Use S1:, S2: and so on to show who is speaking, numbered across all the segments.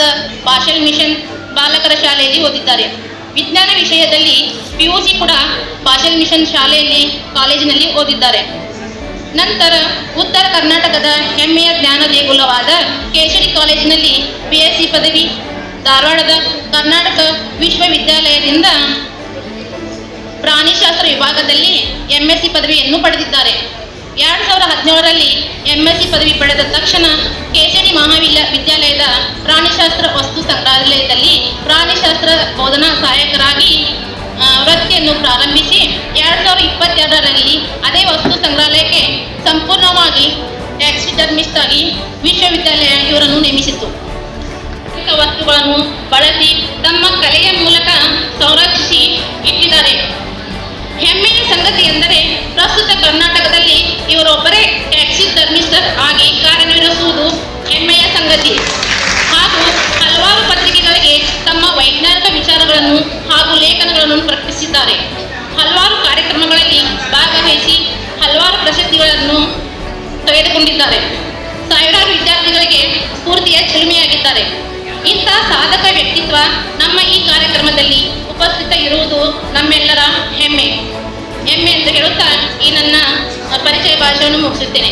S1: ಧಾರವಾಡದ ಭಾಷಲ್ ಮಿಷನ್ ಬಾಲಕರ ಶಾಲೆಯಲ್ಲಿ ಓದಿದ್ದಾರೆ. ವಿಜ್ಞಾನ ವಿಷಯದಲ್ಲಿ ಪಿ ಯು ಸಿ ಕೂಡ ಭಾಷಲ್ ಮಿಷನ್ ಶಾಲೆಯಲ್ಲಿ ಕಾಲೇಜಿನಲ್ಲಿ ಓದಿದ್ದಾರೆ. ನಂತರ ಉತ್ತರ ಕರ್ನಾಟಕದ ಹೆಮ್ಮೆಯ ಜ್ಞಾನ ದೇಗುಲವಾದ ಕೇಸರಿ ಕಾಲೇಜಿನಲ್ಲಿ ಪಿ ಎಸ್ ಸಿ ಪದವಿ, ಧಾರವಾಡದ ಕರ್ನಾಟಕ ವಿಶ್ವವಿದ್ಯಾಲಯದಿಂದ ಪ್ರಾಣಿಶಾಸ್ತ್ರ ವಿಭಾಗದಲ್ಲಿ ಎಂ ಎಸ್ ಸಿ ಪದವಿಯನ್ನು ಪಡೆದಿದ್ದಾರೆ. ಎರಡು ಸಾವಿರದ ಹದಿನೇಳರಲ್ಲಿ ಎಂ ಪದವಿ ಪಡೆದ ತಕ್ಷಣ ಕೇಸರಿ ಮಹಾವಿದ್ಯಾ ವಿದ್ಯಾಲಯದ ಪ್ರಾಣಿಶಾಸ್ತ್ರ ವಸ್ತು ಸಂಗ್ರಹಾಲಯದಲ್ಲಿ ಪ್ರಾಣಿಶಾಸ್ತ್ರ ಬೋಧನಾ ಸಹಾಯಕರಾಗಿ ವೃತ್ತಿಯನ್ನು ಪ್ರಾರಂಭಿಸಿ ಎರಡು ಸಾವಿರದ ಇಪ್ಪತ್ತೆರಡರಲ್ಲಿ ಅದೇ ವಸ್ತು ಸಂಗ್ರಹಾಲಯಕ್ಕೆ ಸಂಪೂರ್ಣವಾಗಿ ಟ್ಯಾಕ್ಸಿಡರ್ಮಿಸ್ಟ್ ಆಗಿ ವಿಶ್ವವಿದ್ಯಾಲಯ ಇವರನ್ನು ನೇಮಿಸಿತು ವಸ್ತುಗಳನ್ನು ಬಳಸಿ ತಮ್ಮ ಕಲೆಯ ಮೂಲಕ ಸಂರಕ್ಷಿಸಿ ಇಟ್ಟಿದ್ದಾರೆ. ಹೆಮ್ಮೆಯ ಸಂಗತಿ ಎಂದರೆ, ಪ್ರಸ್ತುತ ಕರ್ನಾಟಕದಲ್ಲಿ ಇವರೊಬ್ಬರೇ ಟ್ಯಾಕ್ಸಿ ಧರ್ಮಿಸ್ಟರ್ ಆಗಿ ಕಾರ್ಯನಿರ್ವಹಿಸುವುದು ಹೆಮ್ಮೆಯ ಸಂಗತಿ. ಹಾಗೂ ಹಲವಾರು ಪತ್ರಿಕೆಗಳಿಗೆ ತಮ್ಮ ವೈಜ್ಞಾನಿಕ ವಿಚಾರಗಳನ್ನು ಹಾಗೂ ಲೇಖನಗಳನ್ನು ಪ್ರಕಟಿಸಿದ್ದಾರೆ. ಹಲವಾರು ಕಾರ್ಯಕ್ರಮಗಳಲ್ಲಿ ಭಾಗವಹಿಸಿ ಹಲವಾರು ಪ್ರಶಸ್ತಿಗಳನ್ನು ತೆಗೆದುಕೊಂಡಿದ್ದಾರೆ. ಸಾವಿರಾರು ವಿದ್ಯಾರ್ಥಿಗಳಿಗೆ ಸ್ಫೂರ್ತಿಯ ಚಿಲುಮೆಯಾಗಿದ್ದಾರೆ. ಇಂತಹ ಸಾಧಕ ವ್ಯಕ್ತಿತ್ವ ನಮ್ಮ ಈ ಕಾರ್ಯಕ್ರಮದಲ್ಲಿ ಉಪಸ್ಥಿತ ಇರುವುದು ನಮ್ಮೆಲ್ಲರ ಹೆಮ್ಮೆ. ಹೆಮ್ಮೆ ಎಂದು ಹೇಳುತ್ತಾ ಈ ನನ್ನ ಪರಿಚಯ ಭಾಷೆಯನ್ನು ಮುಗಿಸುತ್ತೇನೆ.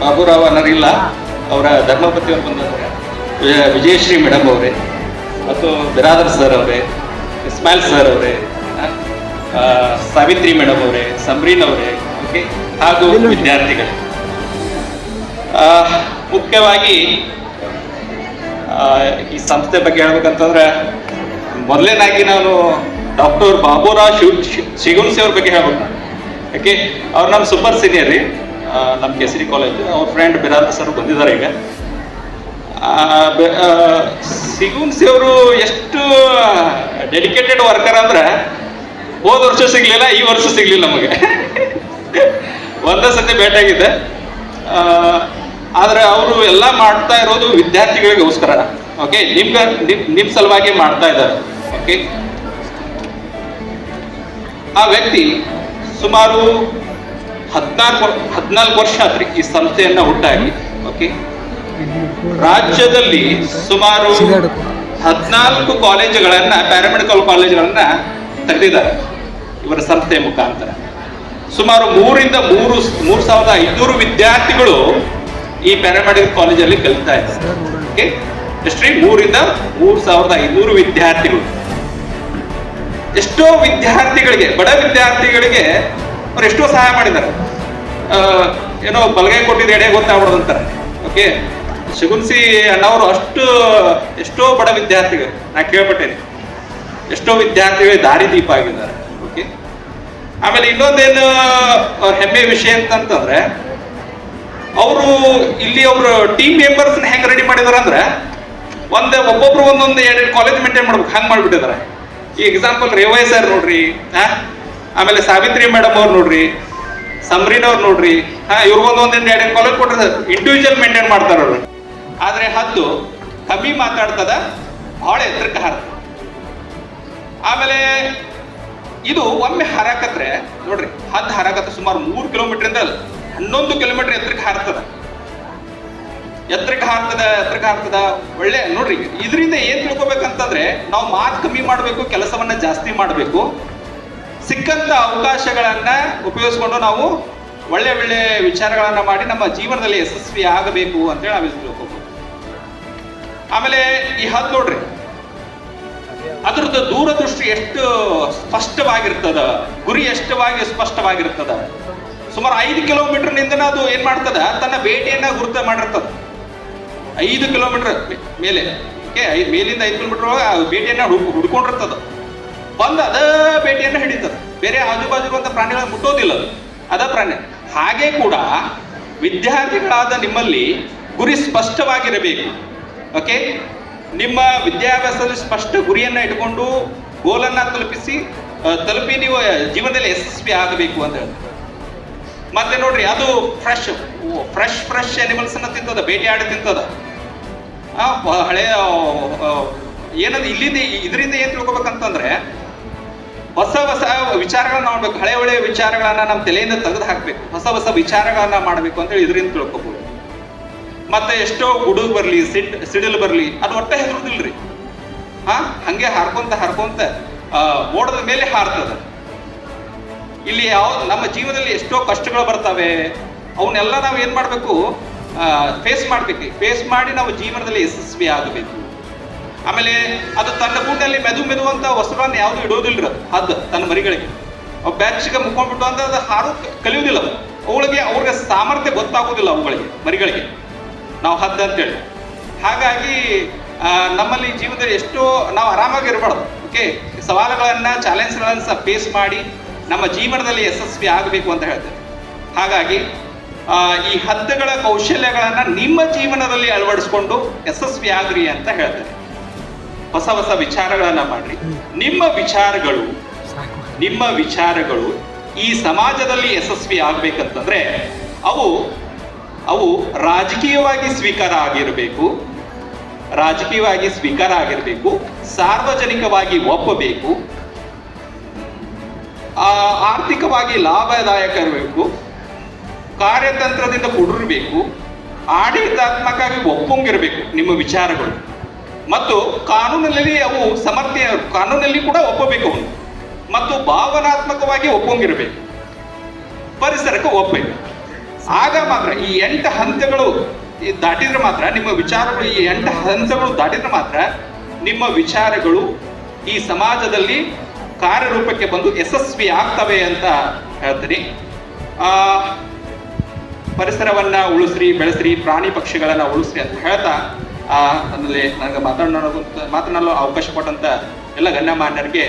S2: ಬಾಬುರಾವ್ ಅನ್ನೋರಿಲ್ಲ ಅವರ ಧರ್ಮಪತಿ ಅವರು ಬಂದವರೇ ವಿಜಯಶ್ರೀ ಮೇಡಮ್ ಅವರೇ ಮತ್ತು ಬಿರಾದರ್ ಸರ್ ಅವರೇ ಇಸ್ಮಾಯಿಲ್ ಸರ್ ಅವರೇ ಸಾವಿತ್ರಿ ಮೇಡಮ್ ಅವರೇ ಸಮ್ರೀನ್ ಅವರೇ ಓಕೆ ಹಾಗೂ ವಿದ್ಯಾರ್ಥಿಗಳು. ಮುಖ್ಯವಾಗಿ ಈ ಸಂಸ್ಥೆ ಬಗ್ಗೆ ಹೇಳ್ಬೇಕಂತಂದ್ರೆ ಮೊದಲನೇದಾಗಿ ನಾನು ಡಾಕ್ಟರ್ ಬಾಬುರಾವ್ ಶಿವ್ ಶಿಗುನ್ಸಿ ಅವ್ರ ಬಗ್ಗೆ ಹೇಳ್ಬೇಕು. ಓಕೆ ಯಾಕೆ? ಅವ್ರು ನಮ್ಮ ಸೂಪರ್ ಸೀನಿಯರ್ ರೀ. ನಮ್ಮ ಕೆಸರಿ ಕಾಲೇಜ್ ಅವ್ರ ಫ್ರೆಂಡ್ ಬಿರಾದ ಸರ್ ಬಂದಿದ್ದಾರೆ ಈಗ. ಸಿಗುನ್ಸಿ ಅವರು ಎಷ್ಟು ಡೆಡಿಕೇಟೆಡ್ ವರ್ಕರ್ ಅಂದ್ರೆ ಹೋದ ವರ್ಷ ಸಿಗ್ಲಿಲ್ಲ, ಈ ವರ್ಷ ಸಿಗ್ಲಿಲ್ಲ ನಮಗೆ. ಒಂದೇ ಸತಿ ಭೇಟಿಯಾಗಿದೆ. ಆದ್ರೆ ಅವರು ಎಲ್ಲ ಮಾಡ್ತಾ ಇರೋದು ವಿದ್ಯಾರ್ಥಿಗಳಿಗೋಸ್ಕರ. ಓಕೆ ನಿಮ್ಗೆ ನಿಮ್ಮ ನಿಮ್ ಸಲುವಾಗಿ ಮಾಡ್ತಾ ಇದ್ದಾರೆ. ಓಕೆ ಆ ವ್ಯಕ್ತಿ ಸುಮಾರು ಹದಿನಾಲ್ಕು ಹದಿನಾಲ್ಕು ವರ್ಷ ಆದ್ರೆ ಈ ಸಂಸ್ಥೆಯನ್ನ ಹುಟ್ಟಾಗಿ ಓಕೆ ರಾಜ್ಯದಲ್ಲಿ ಸುಮಾರು ಹದಿನಾಲ್ಕು ಕಾಲೇಜುಗಳನ್ನ, ಪ್ಯಾರಾಮೆಡಿಕಲ್ ಕಾಲೇಜುಗಳನ್ನ ತೆಗೆದಿದ್ದಾರೆ ಇವರ ಸಂಸ್ಥೆಯ ಮುಖಾಂತರ. ಸುಮಾರು ಮೂರಿಂದ ಮೂರು ಮೂರು ಸಾವಿರದ ಐನೂರು ವಿದ್ಯಾರ್ಥಿಗಳು ಈ ಪ್ಯಾರಾಮೆಡಿಕಲ್ ಕಾಲೇಜಲ್ಲಿ ಕಲಿತಾ ಇದ್ದಾರೆ. ಓಕೆ ಎಷ್ಟ್ರಿ ಮೂರಿಂದ ಮೂರು ಸಾವಿರದ ಐನೂರು ವಿದ್ಯಾರ್ಥಿಗಳು. ಎಷ್ಟೋ ವಿದ್ಯಾರ್ಥಿಗಳಿಗೆ, ಬಡ ವಿದ್ಯಾರ್ಥಿಗಳಿಗೆ ಅವ್ರು ಎಷ್ಟೋ ಸಹಾಯ ಮಾಡಿದ್ದಾರೆ. ಏನೋ ಬಲಗೈ ಕೊಟ್ಟಿದ್ದು ಎಡೆ ಗೊತ್ತಾಗ್ಬಿಡೋದಂತಾರೆ ಓಕೆ ಶಗುನ್ಸಿ ಅಣ್ಣವರು ಅಷ್ಟು, ಎಷ್ಟೋ ಬಡ ವಿದ್ಯಾರ್ಥಿಗಳು, ನಾ ಕೇಳ್ಪಟ್ಟೇನೆ. ಎಷ್ಟೋ ದಾರಿ ದೀಪ ಆಗಿದ್ದಾರೆ. ಓಕೆ ಆಮೇಲೆ ಇನ್ನೊಂದೇನು ಹೆಮ್ಮೆ ವಿಷಯ ಅಂತಂತಂದ್ರೆ, ಅವರು ಇಲ್ಲಿ ಅವರು ಟೀಮ್ ಮೆಂಬರ್ಸ್ ಹೆಂಗ್ ರೆಡಿ ಮಾಡಿದಾರೆ ಅಂದ್ರೆ, ಒಂದ್, ಒಬ್ಬೊಬ್ರು ಒಂದೊಂದು ಎರಡು ಕಾಲೇಜ್ ಮೇಂಟೈನ್ ಮಾಡ್ಬೇಕು. ಹಂಗೆ ಮಾಡ್ಬಿಟ್ಟಿದ್ದಾರೆ. ಈ ಎಕ್ಸಾಂಪಲ್ ರೇವಾಯ್ ಸರ್ ನೋಡ್ರಿ ಆಮೇಲೆ ಸಾವಿತ್ರಿ ಮೇಡಮ್ ಅವ್ರು ನೋಡ್ರಿ ಸಮರೀನ್ ಅವ್ರು ನೋಡ್ರಿ. ಹಾ ಇವ್ರಿಗೊಂದು ಒಂದೊಂದು ಎರಡು ಕಾಲೇಜ್ ಕೊಟ್ರೆ. ಇಂಡಿವಿಜುವಲ್ ಮೇಂಟೈನ್ ಮಾಡ್ತಾರ ಅವ್ರು. ಆದ್ರೆ ಹದ್ದು ಕಮ್ಮಿ ಮಾತಾಡ್ತದ ಬಹಳ ಎತ್ತರಕ್ಕೆ ಹಾರ್ತದ ಆಮೇಲೆ ಇದು ಒಮ್ಮೆ ಹಾರಾಕತ್ರೆ, ನೋಡ್ರಿ ಹದ್ದು ಹಾರಾಕತ್ತ ಸುಮಾರು ಮೂರು ಕಿಲೋಮೀಟರ್ ಇಂದ ಹನ್ನೊಂದು ಕಿಲೋಮೀಟರ್ ಎತ್ತರಕ್ಕೆ ಹಾರ್ತದ ಎತ್ತರಕ್ಕೆ ಹಾರ್ತದ ಎತ್ತರಕ್ಕೆ ಹಾರ್ತದ ಒಳ್ಳೆ, ನೋಡ್ರಿ, ಇದರಿಂದ ಏನ್ ತಿಳ್ಕೊಬೇಕಂತಂದ್ರೆ, ನಾವು ಮಾತು ಕಮ್ಮಿ ಮಾಡಬೇಕು, ಕೆಲಸವನ್ನ ಜಾಸ್ತಿ ಮಾಡಬೇಕು. ಸಿಕ್ಕಂತ ಅವಕಾಶಗಳನ್ನ ಉಪಯೋಗಿಸ್ಕೊಂಡು ನಾವು ಒಳ್ಳೆ ಒಳ್ಳೆ ವಿಚಾರಗಳನ್ನ ಮಾಡಿ ನಮ್ಮ ಜೀವನದಲ್ಲಿ ಯಶಸ್ವಿ ಆಗಬೇಕು ಅಂತೇಳಿ ನಾವು ಇದು ಆಮೇಲೆ ಈ ಹದ್ದು ನೋಡ್ರಿ. ಅದ್ರದ್ದು ದೂರದೃಷ್ಟಿ ಎಷ್ಟು ಸ್ಪಷ್ಟವಾಗಿರ್ತದ, ಗುರಿ ಎಷ್ಟವಾಗಿ ಸ್ಪಷ್ಟವಾಗಿರ್ತದ. ಸುಮಾರು ಐದು ಕಿಲೋಮೀಟರ್ನಿಂದ ಅದು ಏನ್ ಮಾಡ್ತದ, ತನ್ನ ಬೇಟೆಯನ್ನ ಗುರುತ ಮಾಡಿರ್ತದ. ಐದು ಕಿಲೋಮೀಟರ್ ಮೇಲೆ ಮೇಲಿಂದ ಐದು ಕಿಲೋಮೀಟರ್ ಬೇಟೆಯನ್ನ ಹುಡ್ ಹುಡ್ಕೊಂಡಿರ್ತದ. ಬಂದು ಅದ ಬೇಟೆಯನ್ನ ಹಿಡಿತದ. ಬೇರೆ ಆಜು ಬಾಜು ಇರುವಂತ ಪ್ರಾಣಿಗಳನ್ನ ಮುಟ್ಟೋದಿಲ್ಲ ಅದು. ಅದ ಪ್ರಾಣಿ. ಹಾಗೆ ಕೂಡ ವಿದ್ಯಾರ್ಥಿಗಳಾದ ನಿಮ್ಮಲ್ಲಿ ಗುರಿ ಸ್ಪಷ್ಟವಾಗಿರಬೇಕು. ಓಕೆ? ನಿಮ್ಮ ವಿದ್ಯಾಭ್ಯಾಸದಲ್ಲಿ ಸ್ಪಷ್ಟ ಗುರಿಯನ್ನ ಇಟ್ಕೊಂಡು ಗೋಲನ್ನ ತಲುಪಿಸಿ ತಲುಪಿ ನೀವು ಜೀವನದಲ್ಲಿ ಯಶಸ್ವಿ ಆಗಬೇಕು ಅಂತ ಹೇಳಿ ಮತ್ತೆ ನೋಡ್ರಿ, ಅದು ಫ್ರೆಶ್ ಫ್ರೆಶ್ ಫ್ರೆಶ್ ಅನಿಮಲ್ಸ್ ಅನ್ನ ತಿಂತದ, ಬೇಟೆಯಾಡಿ ತಿಂತದ. ಹಳೆಯ ಏನದು ಇಲ್ಲಿಂದ ಇದರಿಂದ ಏನ್ ತಿಳ್ಕೊಬೇಕಂತಂದ್ರೆ ಹೊಸ ಹೊಸ ವಿಚಾರಗಳನ್ನ ನೋಡ್ಬೇಕು, ಹಳೆ ಹಳೆಯ ವಿಚಾರಗಳನ್ನ ನಮ್ಮ ತಲೆಯಿಂದ ತೆಗೆದು ಹಾಕ್ಬೇಕು, ಹೊಸ ಹೊಸ ವಿಚಾರಗಳನ್ನ ಮಾಡ್ಬೇಕು ಅಂತ ಹೇಳಿ ಇದರಿಂದ ತಿಳ್ಕೊಬಹುದು ಮತ್ತೆ ಎಷ್ಟೋ ಗುಡುಗು ಬರ್ಲಿ, ಸಿಡ್, ಸಿಡಿಲು ಬರ್ಲಿ, ಅದು ಒಟ್ಟೆ ಹೆದರುದಿಲ್ರಿ. ಹಾ, ಹಂಗೆ ಹಾರ್ಕೊಂತ ಹಾರ್ಕೊಂತ ಓಡದ ಮೇಲೆ ಹಾರ್ತದ. ಇಲ್ಲಿ ಯಾವ, ನಮ್ಮ ಜೀವನದಲ್ಲಿ ಎಷ್ಟೋ ಕಷ್ಟಗಳು ಬರ್ತವೆ, ಅವನ್ನೆಲ್ಲ ನಾವು ಏನ್ ಮಾಡ್ಬೇಕು ಫೇಸ್ ಮಾಡ್ಬೇಕು. ಫೇಸ್ ಮಾಡಿ ನಾವು ಜೀವನದಲ್ಲಿ ಯಶಸ್ವಿ ಆಗಬೇಕು ಆಮೇಲೆ ಅದು ತನ್ನ ಗೂಡಲ್ಲಿ ಮೆದು ಮೆದುವಂತ ವಸ್ತುಗಳನ್ನ ಯಾವುದು ಇಡೋದಿಲ್ಲ ಅದು ತನ್ನ ಮರಿಗಳಿಗೆ. ಅವು ಬೆಚ್ಚಗೆ ಮುಕ್ಕೊಂಡ್ಬಿಟ್ಟು ಅಂದ್ರೆ ಅದು ಹಾರು ಕಲಿಯುವುದಿಲ್ಲ ಅದು. ಅವುಗಳಿಗೆ ಅವ್ರಿಗೆ ಸಾಮರ್ಥ್ಯ ಗೊತ್ತಾಗೋದಿಲ್ಲ ಅವುಗಳಿಗೆ, ಮರಿಗಳಿಗೆ. ನಾವು ಹದ್ದು ಅಂತೇಳಿ. ಹಾಗಾಗಿ ನಮ್ಮಲ್ಲಿ ಜೀವನದಲ್ಲಿ ಎಷ್ಟೋ ನಾವು ಆರಾಮಾಗಿ ಇರಬಾರ್ದು ಓಕೆ ಸವಾಲುಗಳನ್ನ, ಚಾಲೆಂಜ್ಗಳನ್ನು ಸಹ ಫೇಸ್ ಮಾಡಿ ನಮ್ಮ ಜೀವನದಲ್ಲಿ ಯಶಸ್ವಿ ಆಗಬೇಕು ಅಂತ ಹೇಳ್ತೇವೆ ಹಾಗಾಗಿ ಈ ಹದ್ದುಗಳ ಕೌಶಲ್ಯಗಳನ್ನ ನಿಮ್ಮ ಜೀವನದಲ್ಲಿ ಅಳವಡಿಸ್ಕೊಂಡು ಯಶಸ್ವಿ ಆಗ್ರಿ ಅಂತ ಹೇಳ್ತೇನೆ. ಹೊಸ ಹೊಸ ವಿಚಾರಗಳನ್ನ ಮಾಡ್ರಿ. ನಿಮ್ಮ ವಿಚಾರಗಳು ನಿಮ್ಮ ವಿಚಾರಗಳು ಈ ಸಮಾಜದಲ್ಲಿ ಯಶಸ್ವಿ ಆಗ್ಬೇಕಂತಂದ್ರೆ ಅವು ಅವು ರಾಜಕೀಯವಾಗಿ ಸ್ವೀಕಾರ ಆಗಿರಬೇಕು ರಾಜಕೀಯವಾಗಿ ಸ್ವೀಕಾರ ಆಗಿರಬೇಕು ಸಾರ್ವಜನಿಕವಾಗಿ ಒಪ್ಪಬೇಕು ಆ, ಆರ್ಥಿಕವಾಗಿ ಲಾಭದಾಯಕ ಇರಬೇಕು ಕಾರ್ಯತಂತ್ರದಿಂದ ಕೂಡಿರಬೇಕು ಆಡಳಿತಾತ್ಮಕವಾಗಿ ಒಪ್ಪಂಗಿರಬೇಕು ನಿಮ್ಮ ವಿಚಾರಗಳು. ಮತ್ತು ಕಾನೂನಿನಲ್ಲಿ ಅವು ಸಮರ್ಥ ಕಾನೂನಲ್ಲಿ ಕೂಡ ಒಪ್ಪಬೇಕು ಮತ್ತು ಭಾವನಾತ್ಮಕವಾಗಿ ಒಪ್ಪಂಗಿರಬೇಕು. ಪರಿಸರಕ್ಕೆ ಒಪ್ಪಬೇಕು. ಆಗ ಮಾತ್ರ ಈ ಎಂಟು ಹಂತಗಳು ದಾಟಿದ್ರೆ ಮಾತ್ರ, ನಿಮ್ಮ ವಿಚಾರಗಳು ಈ ಎಂಟು ಹಂತಗಳು ದಾಟಿದ್ರೆ ಮಾತ್ರ ನಿಮ್ಮ ವಿಚಾರಗಳು ಈ ಸಮಾಜದಲ್ಲಿ ಕಾರ್ಯರೂಪಕ್ಕೆ ಬಂದು ಯಶಸ್ವಿ ಆಗ್ತವೆ ಅಂತ ಹೇಳ್ತೀನಿ. ಪರಿಸರವನ್ನ ಉಳಿಸ್ರಿ, ಬೆಳೆಸ್ರಿ, ಪ್ರಾಣಿ ಪಕ್ಷಿಗಳನ್ನ ಉಳಿಸ್ರಿ ಅಂತ ಹೇಳ್ತಾ ಆ ಅದರಲ್ಲಿ ನನಗೆ ಮಾತನಾಡೋದು ಮಾತನಾಡಲು ಅವಕಾಶ ಕೊಟ್ಟಂತ ಎಲ್ಲ ಗಣ್ಯಮಾನ್ಯರಿಗೆ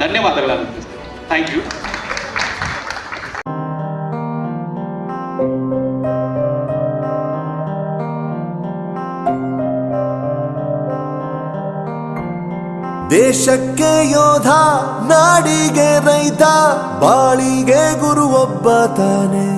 S2: ಧನ್ಯವಾದಗಳನ್ನು ತಿಳಿಸ್ತೀನಿ. ಥ್ಯಾಂಕ್ ಯು
S3: ದೇಶಕ್ಕೆ ಯೋಧ, ನಾಡಿಗೆ ರೈತ, ಬಾಳಿಗೆ ಗುರು ಒಬ್ಬ ತಾನೆ.